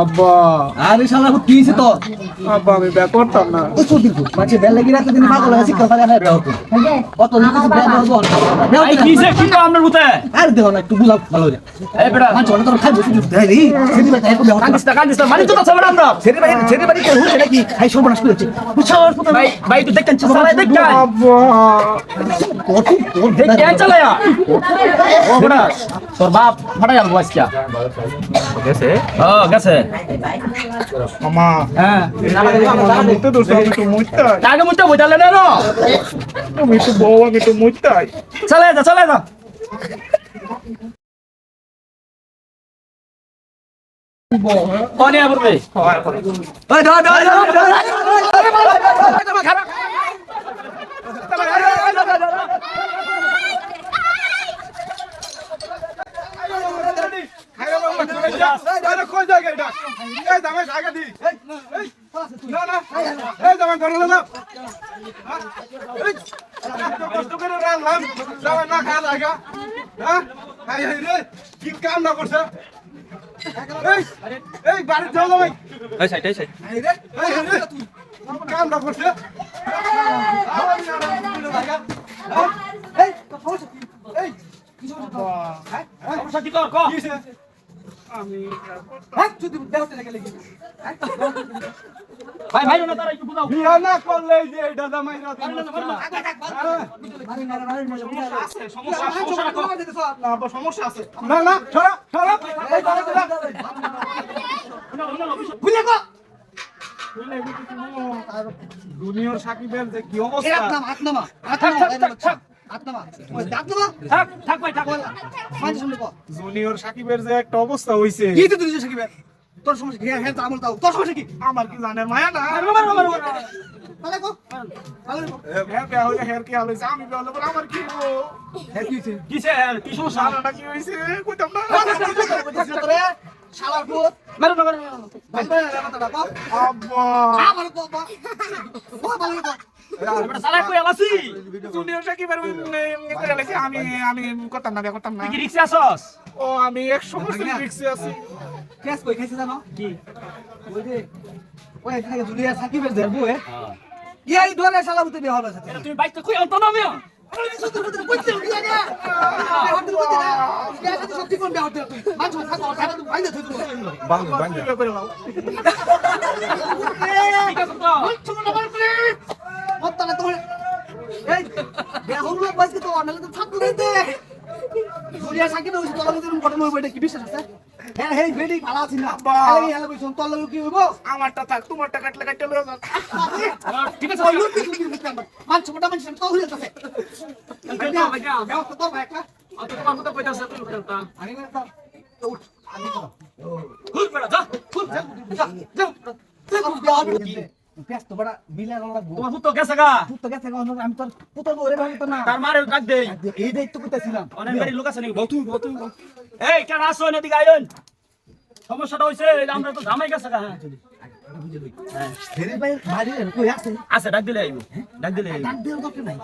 আব্বা। আরে শালা কি হইছে তো। আব্বা আমি ব্যাক করতাম না। ও চুদি কো মাঝে বেল লাগি রাতে দিন পাগল হয়ে না কত দিন কিছু এই কি না। একটু বুঝাও ভালো করে। এই বেটা। অনেক তোর খাই বসে দেই রে সেদি বেটা একটু বেও কান্দিস না কান্দিস না মানে তো কথা আমরা। সেদি বাড়ি সেদি বাড়ি কে হচ্ছে নাকি? খাই সর্বনাশ করেছে। বুঝছ ভাই ভাই তুই দেখতেন চালাই দেখ আব্বা। কত তোর দেখ কে চালায়া ও বেটা তোর বাপ ফাটাই আলবো আজকে। গেছে? ও গেছে। মামা হ্যাঁ তো মুতে বুঝালে না নো আমি তো বউ আমি তো মুইতাই চলে যা চলে যা কোনে আবরবে ওই ধর ধর ধর কই জায়গা এটা এই জামাই জায়গা দি না না এই জামাই ধরো না কষ্ট করে রাখলাম জামাই না খাওয়া জায়গা হ্যাঁ হাই হাই রে কি কাম না করছে এই এই বাড়ি যাও জামাই এই সাইড এই সাইড এই রে এই রে কাম না করছে এই এই ক এই সমস্যা কর সমস্যা আছে না না সরা সরা। এই বাড়ি যা। দুনিয়ার সাকিবের যে কি অবস্থা। জুনিয়র সাকিবের যে একটা অবস্থা হইছে। তোর সমস্যা কি? হ্যাঁ আমল দাও তোর সমস্যা কি? আমার কি জানে মায়া না? তাহলে কো। হ্যাঁ হইলে হের কি হাল আমি বিয়া হলে আমার কি হব হ্যাঁ কি হইছে? কিসে কি সমস্যা? কি হইছে? কইতাম না। তোরে। শালার পুত মারো মারো আব্বা। আমার কো বা কো আমি আমি করতাম না করতাম না। রিক্সা আসস? ও আমি একশো রিক্সে আছি। কেস কই খাইছে জানো কি ওই যে ওই এখানে জুলিয়া সাকিবের ধরবো এ ইয়াই ধরে শালা বুতে বিয়ে হলো তুমি বাইক তো কই অন্ত না মিয়া বিয়া করে নাও ঠিক আছে তো আমারটা থাক তোমারটা কাটলে কাটলে লয়ে যাও ঠিক আছে অত তোমার মতো কইতাছে তুই উঠতা খুল বেটা যা খুল তোমার ফুট গেছে গা আমি তোর পুতর না তার মারে কাট দেই এই দায়িত্ব করতেছিলাম অনেক বাড়ি লোক আছে নাকি বতু বতু এই কেন আসো না দিকে আইন সমস্যাটা হইছে আমরা তো ঝামাই গেছে হ্যাঁ আছে ডাক দিলে আইবো ডাক দিলে ডাক দেওয়ার দরকার নাই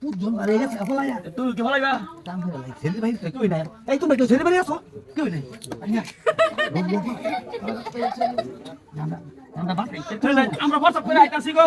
তুই মারে গেছে ফলায়া তুই কি ভালাই দাম করে ছেলে ভাই তো কই নাই এই তুমি তো ছেলে ভাই আছো কই নাই আনিয়া আমরা বর্ষা করে আইতাছি গো